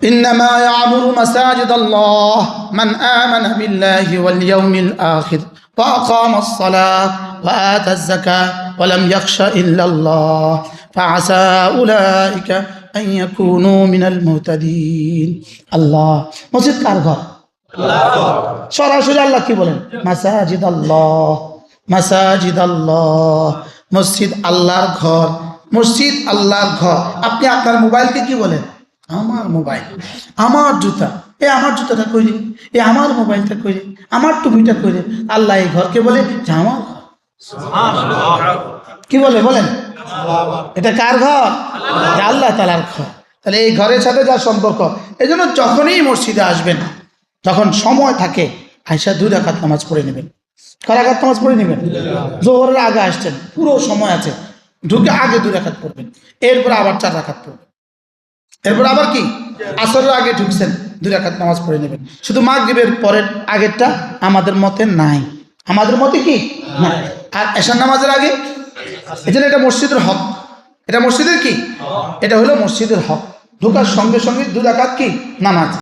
إنما يعمر مساجد الله من آمن بالله واليوم الآخر وأقام الصلاة وآتى الزكاة ولم يخش إلا الله فعسى أولئك أن يكونوا من المهتدين الله মসজিদ কার ঘর সরাসরি আল্লাহ কি বলেন মাসাজিদ আল্লাহ মাসাজিদ আল্লাহ মসজিদ আল্লাহর ঘর মসজিদ আল্লাহর ঘর আপনি আপনার মোবাইলকে কি বলেন আমার মোবাইল, আমার জুতা। এ আমার জুতাটা করি এ আমার মোবাইলটা করি আমার টুপিটা করে আল্লাহ এই ঘরকে বলে যে আমার কি বলে বলেন? এটা কার ঘর? আল্লাহ তালার ঘর। তাহলে এই ঘরের সাথে যার সম্পর্ক এই জন্য যখনই মসজিদে আসবেন, যখন সময় থাকে আয়সা দুই রাখাত নামাজ পড়ে নেবেন। কারাঘাত নামাজ পড়ে নেবেন? জোহরের আগে আসছেন, পুরো সময় আছে। ঢুকে আগে দুই রাখাত পড়বেন। এরপরে আবার চার রাখাত পড়বেন। এরপর আবার কি? আসরের আগে ঢুকছেন দুই রাখাত নামাজ পড়ে নেবেন। শুধু মাগরিবের পরের আগেরটা আমাদের মতে নাই। আমাদের মতে কি? না আর এশার নামাজের আগে? এই জন্য এটা মসজিদের হক। এটা মসজিদের কি? এটা হলো মসজিদের হক। ঢোকার সঙ্গে সঙ্গে দুই রাখাত কি? নামাজ।